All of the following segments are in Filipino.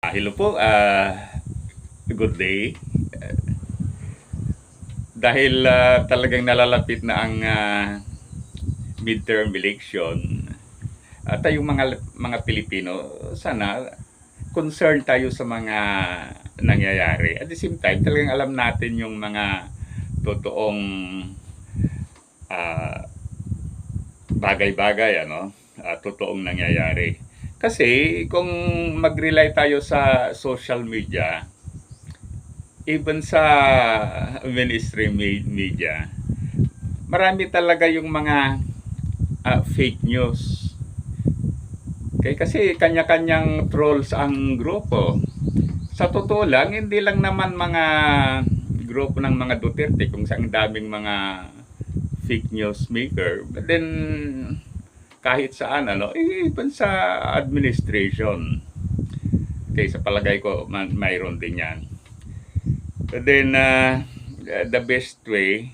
Ah, hello po, ah, good day. Ah, dahil ah, talagang nalalapit na ang ah, midterm election, at tayong mga mga Pilipino, sana concerned tayo sa mga nangyayari. At the same time, talagang alam natin yung mga totoong ah, bagay-bagay, ano, ah, totoong nangyayari. Kasi kung mag-rely tayo sa social media, even sa mainstream me- media, marami talaga yung mga ah, fake news. Okay, kasi kanya-kanyang trolls ang grupo. Sa totoo lang, hindi lang naman mga grupo ng mga Duterte kung saan daming mga fake news maker. But then, kahit saan, ano, eh, even sa administration. Okay, sa palagay ko, man, mayroon din yan. But then, uh, the best way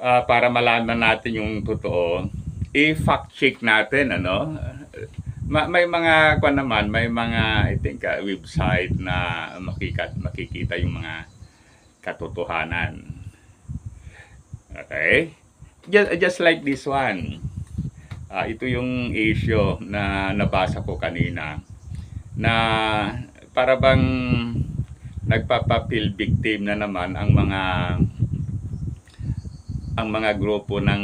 uh, para malaman natin yung totoo, i-fact check natin, ano, Ma- may mga kwan naman, may mga I think uh, website na makika, makikita yung mga katotohanan. Okay? Just, just like this one. Ah, ito yung issue na nabasa ko kanina na para bang nagpapapil victim na naman ang mga ang mga grupo ng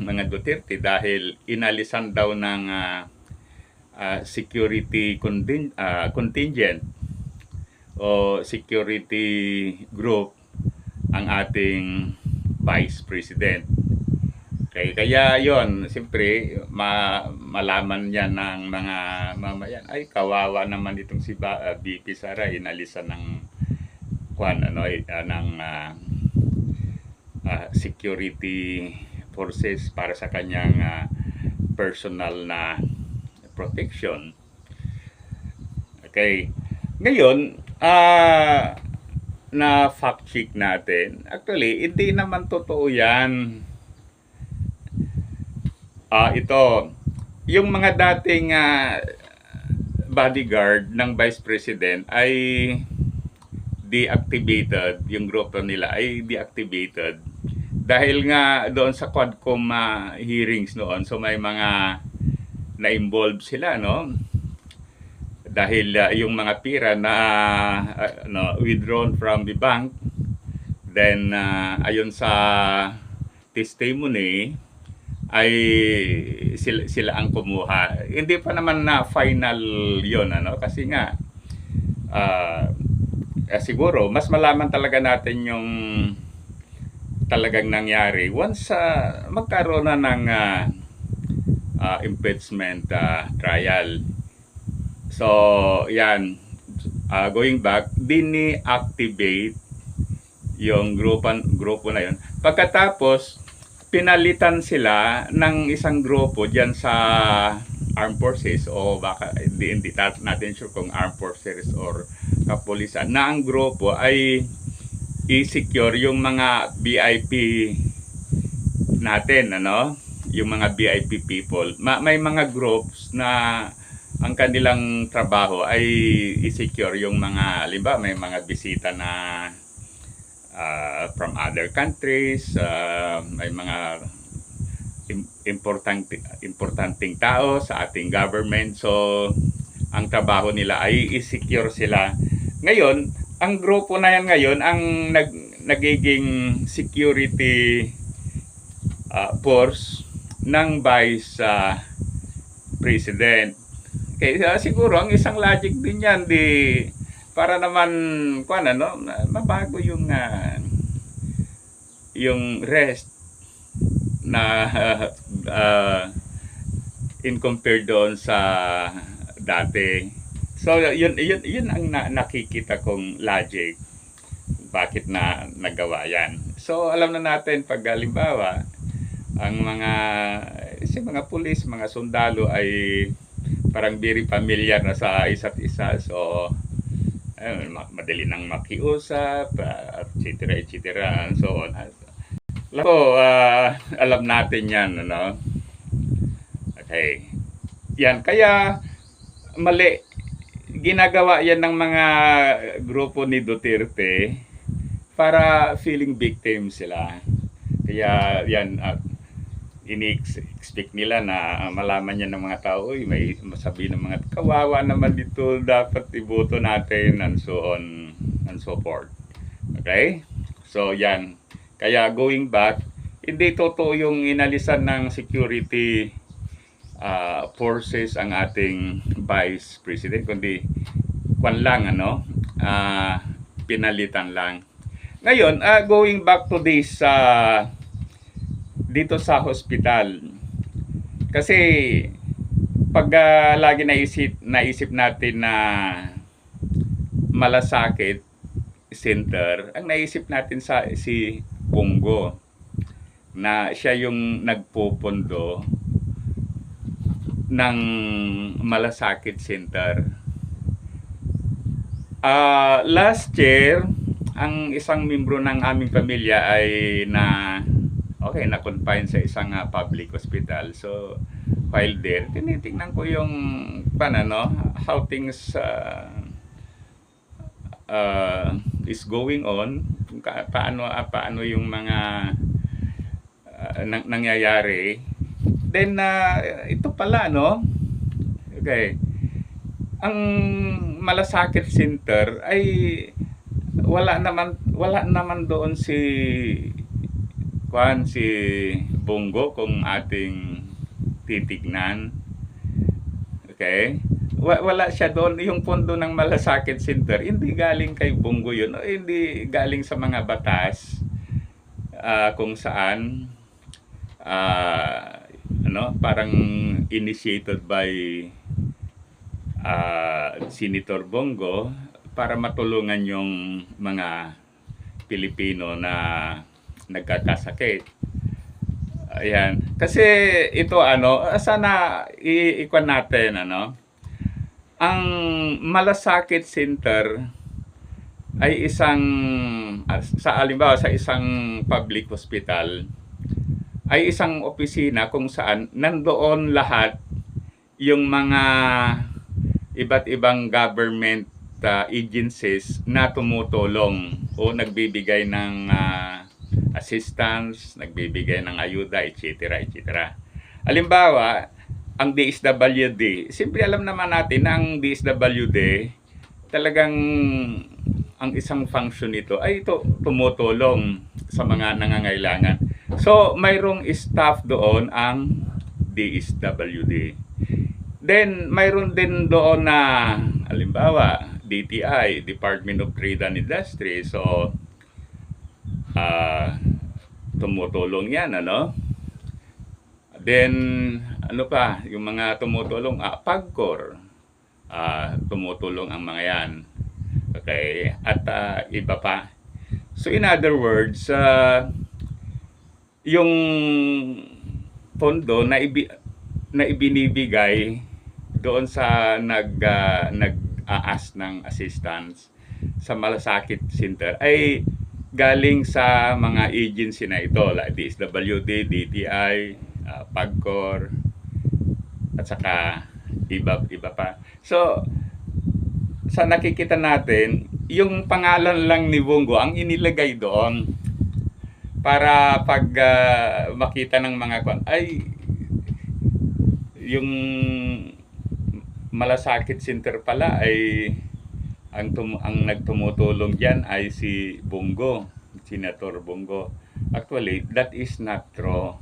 mga Duterte dahil inalisan daw ng ah, ah, security contin- ah, contingent o security group ang ating vice president. Okay, kaya yon, siyempre, ma malaman niya ng mga mamayan, ay kawawa naman itong si ba, ah, BP Sara, inalisan ng kwan, ano, ah, ng ah, ah, security forces para sa kanyang ah, personal na protection. Okay. Ngayon, ah na fact check natin. Actually, hindi naman totoo 'yan. Ah, ito. Yung mga dating ah, bodyguard ng Vice President ay deactivated, yung grupo nila ay deactivated dahil nga doon sa Quadcom ah, hearings noon, so may mga na-involve sila, no? Dahil ah, yung mga pira na ah, ano, withdrawn from the bank, then ah, ayon sa testimony, ay sila, sila ang kumuha. Hindi pa naman na final yon ano? Kasi nga, ah, eh, siguro, mas malaman talaga natin yung talagang nangyari once ah, magkaroon na ng ah, ah, impeachment ah, trial. So, yan. Ah, going back, dini-activate yung grupo, grupo na yun. Pagkatapos, pinalitan sila ng isang grupo diyan sa armed forces o baka hindi, hindi natin sure kung armed forces or kapulisan na ang grupo ay i-secure yung mga VIP natin ano? Yung mga VIP people. Ma- may mga groups na ang kanilang trabaho ay i-secure yung mga limba may mga bisita na uh, from other countries, uh, may mga im- importante importanteng tao sa ating government. So, ang trabaho nila ay i-secure sila. Ngayon, ang grupo na yan ngayon ang nag, nagiging security uh, force ng vice uh, president. Kaya siguro ang isang logic din yan di para naman kuan ano mabago yung ah, yung rest na ah, in compare doon sa dati. So yun yun yun ang na, nakikita kong logic bakit na nagawa yan. So alam na natin pag halimbawa ang mga si mga pulis, mga sundalo ay parang very familiar na sa isa't isa. So ayun, ma- madali nang makiusap, uh, et cetera, et cetera, and so on. Alam ko, ah, alam natin yan, ano? Okay. Yan, kaya mali ginagawa yan ng mga grupo ni Duterte para feeling victim sila. Kaya yan, uh, ini-expect nila na malaman niya ng mga tao, "Uy, may masabi ng mga kawawa naman dito, dapat iboto natin, and so on and so forth. Okay? So, yan. Kaya going back, hindi totoo yung inalisan ng security uh, forces ang ating Vice President, kundi kwan lang, ano, ah, pinalitan lang. Ngayon, ah, going back to this, uh, dito sa hospital, kasi pag ah, lagi naisip, naisip natin na malasakit center, ang naisip natin sa si Bungo na siya yung nagpupundo ng malasakit center. Ah, last year, ang isang membro ng aming pamilya ay na okay, na-confine sa isang ah, public hospital. So, while there, tinitingnan ko yung paano, no, how things uh, uh, is going on, ka, paano, ah, paano yung mga uh, nang, nangyayari. Then, uh, ito pala, no? Okay. Ang malasakit center ay wala naman wala naman doon si kuan si Bongo kung ating titignan. Okay? Wa- Wala siya doon. Yung pondo ng malasakit center, hindi galing kay Bongo yun. Hindi galing sa mga batas ah, kung saan ah, ano, parang initiated by ah, Senator Bongo para matulungan yung mga Pilipino na nagkakasakit. Ayan. Kasi ito ano, sana iikwan natin ano. Ang malasakit center ay isang sa alimbawa sa isang public hospital ay isang opisina kung saan nandoon lahat yung mga iba't ibang government uh, agencies na tumutulong o nagbibigay ng ah, assistance, nagbibigay ng ayuda, etc. etc. Halimbawa, ang DSWD, siyempre alam naman natin na ang DSWD talagang ang isang function nito ay ito tumutulong sa mga nangangailangan. So, mayroong staff doon ang DSWD. Then, mayroon din doon na, halimbawa, DTI, Department of Trade and Industry. So, ah tumutulong yan, ano? Then, ano pa, yung mga tumutulong, ah, PAGCOR, ah, tumutulong ang mga yan. Okay, at ah, iba pa. So, in other words, ah, yung pondo na, ibi, na ibinibigay doon sa nag ah, nag-aas ng assistance sa malasakit center ay galing sa mga agency na ito like DSWD, DTI, uh, PAGCOR at saka iba iba pa. So sa nakikita natin, yung pangalan lang ni Bongo ang inilagay doon para pag ah, makita ng mga kwan ay yung malasakit center pala ay ang tum- ang nagtumutulong diyan ay si Bongo, Senator Bongo. Actually, that is not true.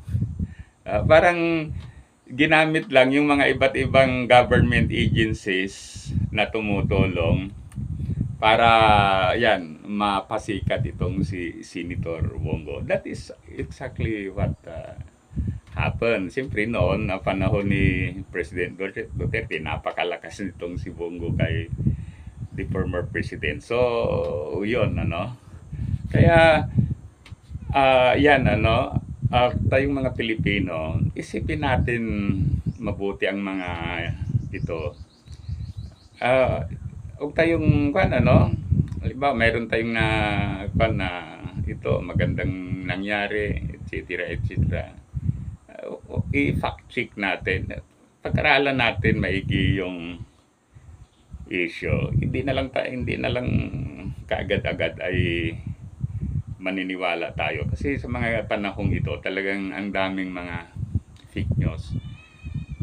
Ah, parang ginamit lang yung mga iba't ibang government agencies na tumutulong para yan mapasikat itong si Senator Bongo. That is exactly what uh, happened. Siyempre noon, na panahon ni President Duterte napakalakas nitong si Bongo kay the former president. So, yun, ano. Kaya, ah yan, ano, ah, tayong mga Pilipino, isipin natin mabuti ang mga ito. Ah, huwag tayong, kan, ano, halimbawa, mayroon tayong na, kan, na, ito, magandang nangyari, etc., etc. Uh, i-fact check natin. Pag-aralan natin maigi yung issue. Hindi na lang ta hindi na lang kaagad-agad ay maniniwala tayo kasi sa mga panahong ito talagang ang daming mga fake news.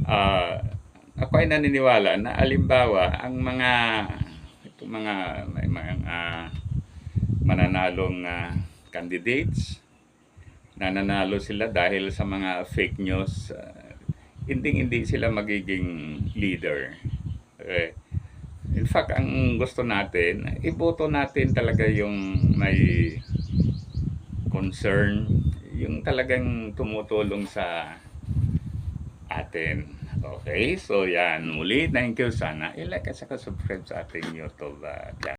Ah, ako ay naniniwala na alimbawa ang mga ito mga may mga ah, mananalong ah, candidates nananalo sila dahil sa mga fake news ah, hindi hindi sila magiging leader. Eh, in fact, ang gusto natin, iboto natin talaga yung may concern, yung talagang tumutulong sa atin. Okay, so yan. Muli, thank you. Sana ilike at saka subscribe sa ating YouTube uh.